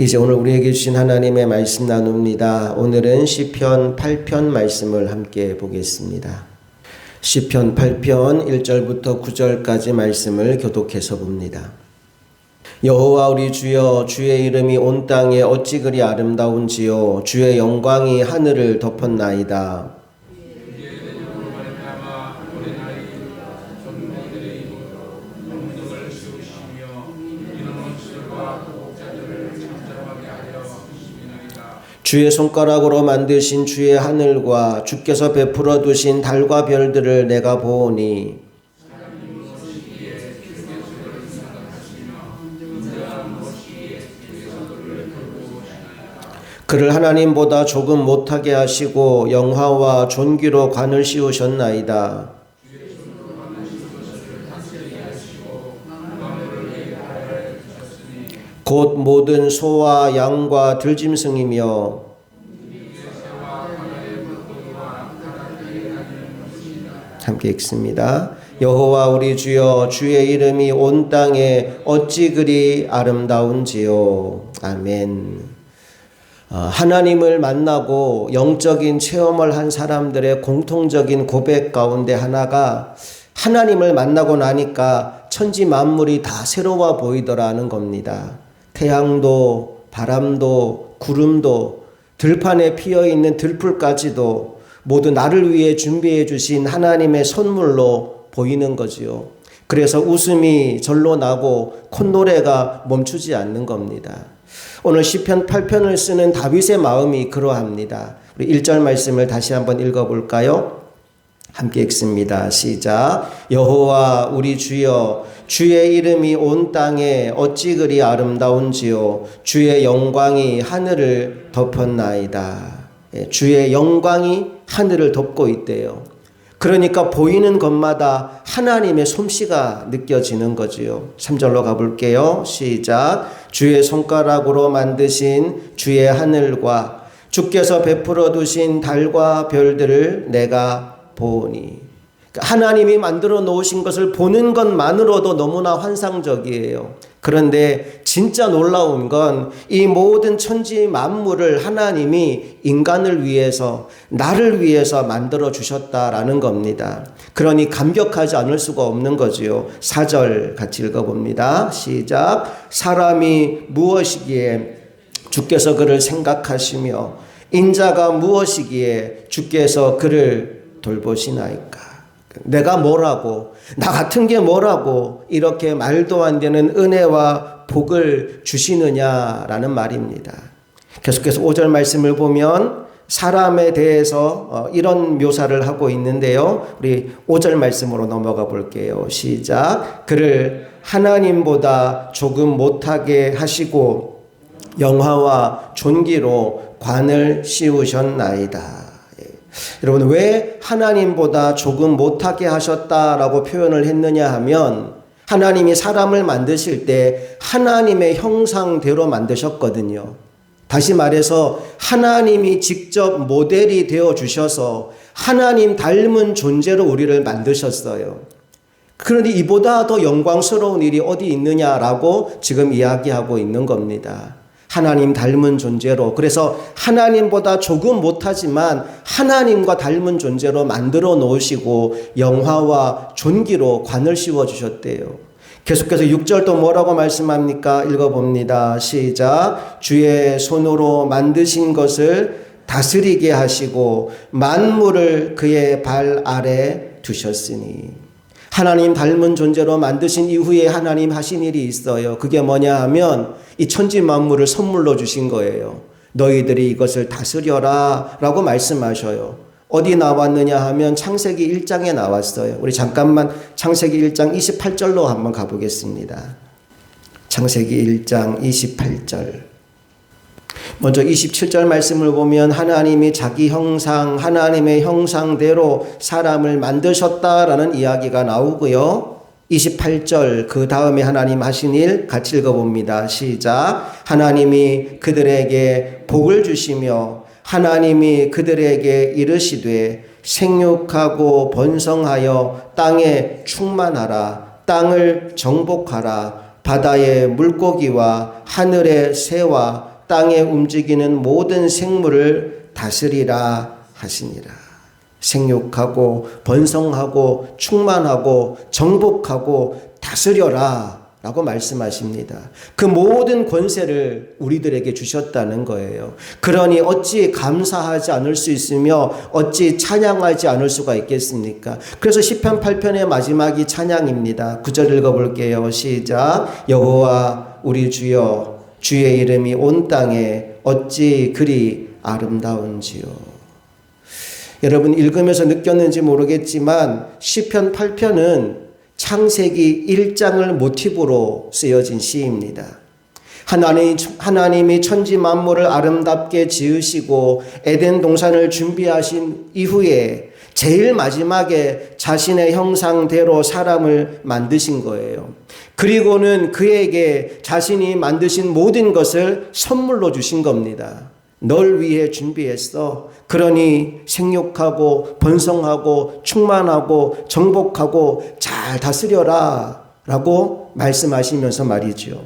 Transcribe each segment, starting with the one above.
이제 오늘 우리에게 주신 하나님의 말씀 나눕니다. 오늘은 시편 8편 말씀을 함께 보겠습니다. 시편 8편 1절부터 9절까지 말씀을 교독해서 봅니다. 여호와 우리 주여 주의 이름이 온 땅에 어찌 그리 아름다운지요 주의 영광이 하늘을 덮었나이다. 주의 손가락으로 만드신 주의 하늘과 주께서 베풀어 두신 달과 별들을 내가 보오니 그를 하나님보다 조금 못하게 하시고 영화와 존귀로 관을 씌우셨나이다. 곧 모든 소와 양과 들짐승이며 함께 읽습니다. 여호와 우리 주여 주의 이름이 온 땅에 어찌 그리 아름다운지요. 아멘. 어, 하나님을 만나고 영적인 체험을 한 사람들의 공통적인 고백 가운데 하나가 하나님을 만나고 나니까 천지 만물이 다 새로워 보이더라는 겁니다. 태양도 바람도 구름도 들판에 피어 있는 들풀까지도 모두 나를 위해 준비해 주신 하나님의 선물로 보이는 거지요. 그래서 웃음이 절로 나고 콧노래가 멈추지 않는 겁니다. 오늘 시편 8편을 쓰는 다윗의 마음이 그러합니다. 우리 1절 말씀을 다시 한번 읽어 볼까요? 함께 읽습니다. 시작. 여호와 우리 주여 주의 이름이 온 땅에 어찌 그리 아름다운지요 주의 영광이 하늘을 덮었나이다. 예, 주의 영광이 하늘을 덮고 있대요. 그러니까 보이는 것마다 하나님의 솜씨가 느껴지는 거지요. 3절로 가볼게요. 시작. 주의 손가락으로 만드신 주의 하늘과 주께서 베풀어 두신 달과 별들을 내가 보니. 그러니까 하나님이 만들어 놓으신 것을 보는 것만으로도 너무나 환상적이에요. 그런데 진짜 놀라운 건 이 모든 천지 만물을 하나님이 인간을 위해서, 나를 위해서 만들어 주셨다라는 겁니다. 그러니 감격하지 않을 수가 없는 거지요. 4절 같이 읽어봅니다. 시작. 사람이 무엇이기에 주께서 그를 생각하시며 인자가 무엇이기에 주께서 그를 돌보시나이까. 내가 뭐라고, 나 같은 게 뭐라고 이렇게 말도 안 되는 은혜와 복을 주시느냐라는 말입니다. 계속해서 5절 말씀을 보면 사람에 대해서 어, 이런 묘사를 하고 있는데요. 우리 5절 말씀으로 넘어가 볼게요. 시작. 그를 하나님보다 조금 못하게 하시고 영화와 존귀로 관을 씌우셨나이다. 여러분, 왜 하나님보다 조금 못하게 하셨다라고 표현을 했느냐 하면 하나님이 사람을 만드실 때 하나님의 형상대로 만드셨거든요. 다시 말해서 하나님이 직접 모델이 되어 주셔서 하나님 닮은 존재로 우리를 만드셨어요. 그런데 이보다 더 영광스러운 일이 어디 있느냐라고 지금 이야기하고 있는 겁니다. 하나님 닮은 존재로 그래서 하나님보다 조금 못하지만 하나님과 닮은 존재로 만들어 놓으시고 영화와 존귀로 관을 씌워 주셨대요. 계속해서 6절 또 뭐라고 말씀합니까? 읽어봅니다. 시작. 주의 손으로 만드신 것을 다스리게 하시고 만물을 그의 발 아래 두셨으니 하나님 닮은 존재로 만드신 이후에 하나님 하신 일이 있어요. 그게 뭐냐 하면 이 천지 만물을 선물로 주신 거예요. 너희들이 이것을 다스려라 라고 말씀하셔요. 어디 나왔느냐 하면 창세기 1장에 나왔어요. 우리 잠깐만 창세기 1장 28절로 한번 가보겠습니다. 창세기 1장 28절. 먼저 27절 말씀을 보면 하나님이 자기 형상, 하나님의 형상대로 사람을 만드셨다라는 이야기가 나오고요. 28절 그 다음에 하나님 하신 일 같이 읽어봅니다. 시작. 하나님이 그들에게 복을 주시며 하나님이 그들에게 이르시되 생육하고 번성하여 땅에 충만하라 땅을 정복하라 바다의 물고기와 하늘의 새와 땅에 움직이는 모든 생물을 다스리라 하시니라. 생육하고 번성하고 충만하고 정복하고 다스려라 라고 말씀하십니다. 그 모든 권세를 우리들에게 주셨다는 거예요. 그러니 어찌 감사하지 않을 수 있으며 어찌 찬양하지 않을 수가 있겠습니까? 그래서 시편 8편의 마지막이 찬양입니다. 9절 읽어 볼게요. 시작. 여호와 우리 주여 주의 이름이 온 땅에 어찌 그리 아름다운지요. 여러분 읽으면서 느꼈는지 모르겠지만 시편 8편은 창세기 1장을 모티브로 쓰여진 시입니다. 하나님, 하나님이 천지 만물을 아름답게 지으시고 에덴 동산을 준비하신 이후에 제일 마지막에 자신의 형상대로 사람을 만드신 거예요. 그리고는 그에게 자신이 만드신 모든 것을 선물로 주신 겁니다. 널 위해 준비했어. 그러니 생육하고 번성하고 충만하고 정복하고 잘 다스려라. 라고 말씀하시면서 말이죠.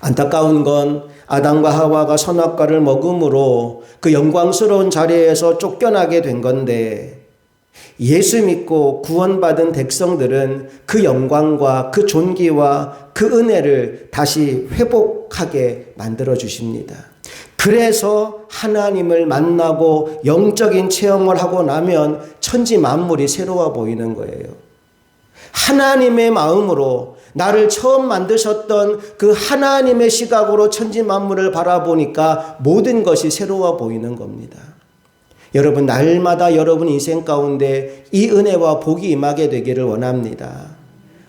안타까운 건 아담과 하와가 선악과를 먹음으로 그 영광스러운 자리에서 쫓겨나게 된 건데 예수 믿고 구원받은 백성들은 그 영광과 그 존귀와 그 은혜를 다시 회복하게 만들어 주십니다. 그래서 하나님을 만나고 영적인 체험을 하고 나면 천지 만물이 새로워 보이는 거예요. 하나님의 마음으로 나를 처음 만드셨던 그 하나님의 시각으로 천지 만물을 바라보니까 모든 것이 새로워 보이는 겁니다. 여러분, 날마다 여러분 인생 가운데 이 은혜와 복이 임하게 되기를 원합니다.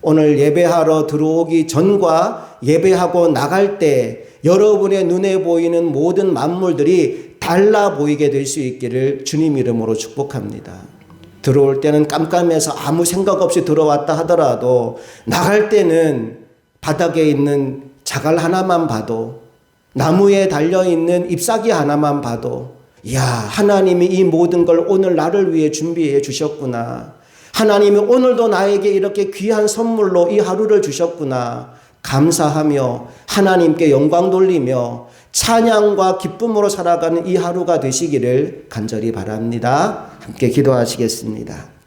오늘 예배하러 들어오기 전과 예배하고 나갈 때 여러분의 눈에 보이는 모든 만물들이 달라 보이게 될 수 있기를 주님 이름으로 축복합니다. 들어올 때는 깜깜해서 아무 생각 없이 들어왔다 하더라도 나갈 때는 바닥에 있는 자갈 하나만 봐도 나무에 달려 있는 잎사귀 하나만 봐도 야 하나님이 이 모든 걸 오늘 나를 위해 준비해 주셨구나. 하나님이 오늘도 나에게 이렇게 귀한 선물로 이 하루를 주셨구나. 감사하며 하나님께 영광 돌리며 찬양과 기쁨으로 살아가는 이 하루가 되시기를 간절히 바랍니다. 함께 기도하시겠습니다.